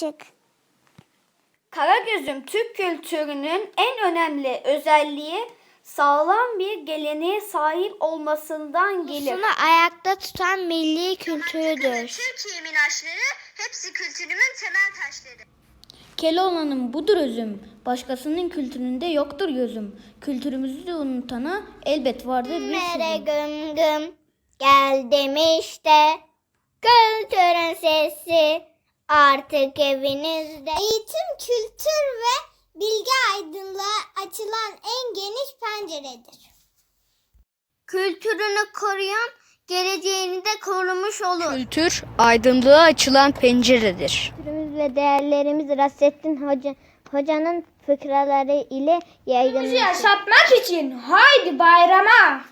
çık. Karagöz'üm Türk kültürünün en önemli özelliği sağlam bir geleneğe sahip olmasından gelir. Bunu ayakta tutan milli kültürüdür. Türkiye minaşları hepsi kültürümün temel taşları. Keloğlan'ın budur özüm, başkasının kültüründe yoktur gözüm. Kültürümüzü unutana elbet vardır bir Mere güm güm geldim işte. Artık evinizde. Eğitim, kültür ve bilgi aydınlığa açılan en geniş penceredir. Kültürünü koruyan geleceğini de korumuş olur. Kültür aydınlığa açılan penceredir. Kültürümüz ve değerlerimiz Rassettin Hoca, Hoca'nın fıkraları ile yaygınlaşır. yaşatmak için haydi bayrama.